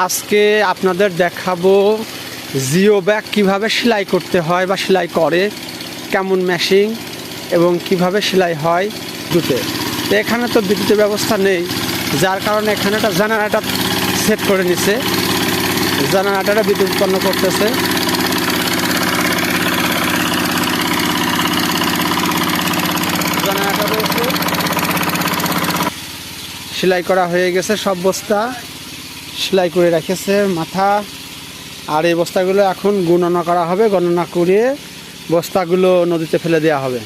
আজকে আপনাদের দেখাবো জিও ব্যাগ কীভাবে সেলাই করতে হয় বা সেলাই করে, কেমন মেশিন এবং কীভাবে সেলাই হয় দুতে তো এখানে তো বিদ্যুতের ব্যবস্থা নেই, যার কারণে এখানে একটা জেনারেটার সেট করে নিছে। জেনারেটারে বিদ্যুৎ উৎপন্ন করতেছে সেলাই করা হয়ে গেছে সব বস্তা। সেলাই করে রেখেছে মাথা। আর এই বস্তাগুলো এখন গণনা করা হবে, গণনা করে বস্তাগুলো নদীতে ফেলে দেওয়া হবে।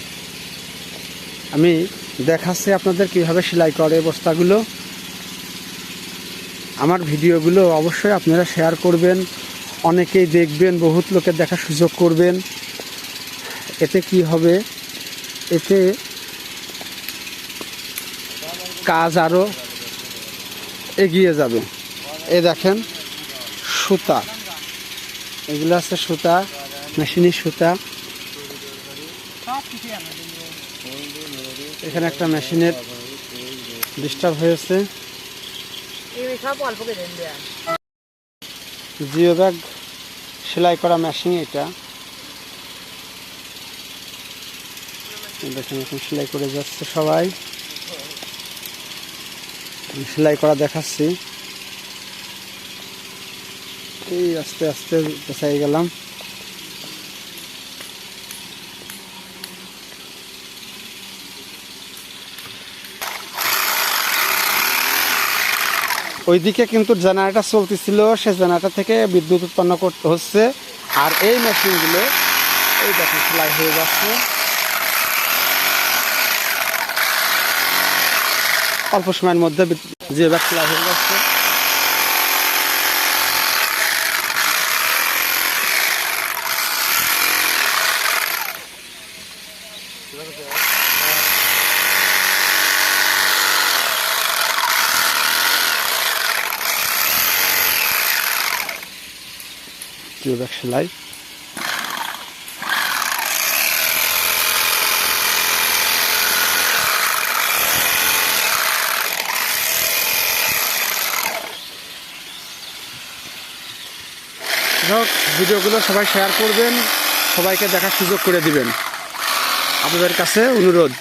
আমি দেখাচ্ছি আপনাদের কীভাবে সেলাই করে বস্তাগুলো। আমার ভিডিওগুলো অবশ্যই আপনারা শেয়ার করবেন, অনেকেই দেখবেন, বহুত লোকের দেখার সুযোগ করবেন। এতে কি হবে? এতে কাজ আরও এগিয়ে যাবে। এ দেখেন, সুতা। এগুলো আছে সুতা, মেশিনের সুতা। এখানে একটা মেশিনের ডিস্টার্ব হয়েছে। জিও ব্যাগ সেলাই করা মেশিন এটা। দেখেন, এখন সেলাই করে যাচ্ছে সবাই। সেলাই করা দেখাচ্ছি। এই আস্তে আস্তে পেছাই গেলাম। ওইদিকে কিন্তু জেনারেটর চলতেছিল সে জেনারেটার থেকে বিদ্যুৎ উৎপন্ন করতে হচ্ছে। আর এই মেশিনগুলো, এই দেখেন সেলাই হয়ে যাচ্ছে। অল্প সময়ের মধ্যে যে ব্যাগ সেলাই হয়ে যাচ্ছে। যে ব্যাগ সেলাই। হোক, ভিডিওগুলো সবাই শেয়ার করবেন সবাইকে দেখার সুযোগ করে দিবেন। আপনাদের কাছে অনুরোধ।